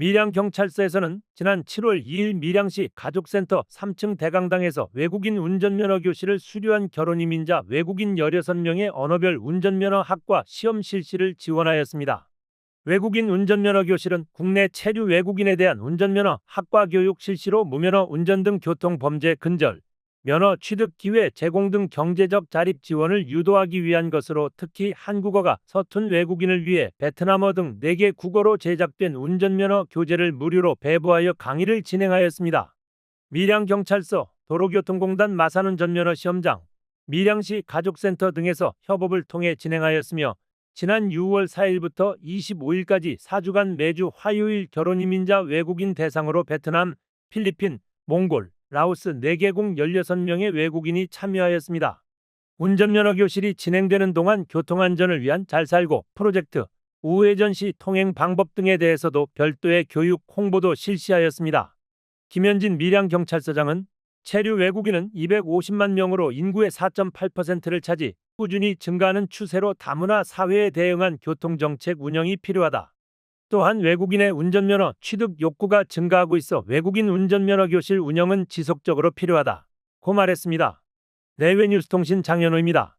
밀양경찰서에서는 지난 7월 2일 밀양시 가족센터 3층 대강당에서 외국인 운전면허 교실을 수료한 결혼 이민자 외국인 16명의 언어별 운전면허 학과 시험 실시를 지원하였습니다. 외국인 운전면허 교실은 국내 체류 외국인에 대한 운전면허 학과 교육 실시로 무면허 운전 등 교통 범죄 근절, 면허 취득 기회 제공 등 경제적 자립 지원을 유도하기 위한 것으로 특히 한국어가 서툰 외국인을 위해 베트남어 등 4개 국어로 제작된 운전면허 교재를 무료로 배부하여 강의를 진행하였습니다. 밀양경찰서, 도로교통공단 마산운전면허 시험장, 밀양시 가족센터 등에서 협업을 통해 진행하였으며 지난 6월 4일부터 25일까지 4주간 매주 화요일 결혼 이민자 외국인 대상으로 베트남, 필리핀, 몽골, 라오스 4개국 16명의 외국인이 참여하였습니다. 운전면허 교실이 진행되는 동안 교통안전을 위한 잘 살고 프로젝트, 우회전 시 통행 방법 등에 대해서도 별도의 교육 홍보도 실시하였습니다. 김현진 밀양경찰서장은 체류 외국인은 250만 명으로 인구의 4.8%를 차지 꾸준히 증가하는 추세로 다문화 사회에 대응한 교통정책 운영이 필요하다. 또한 외국인의 운전면허 취득 욕구가 증가하고 있어 외국인 운전면허 교실 운영은 지속적으로 필요하다. 고 말했습니다. 내외뉴스통신 장현호입니다.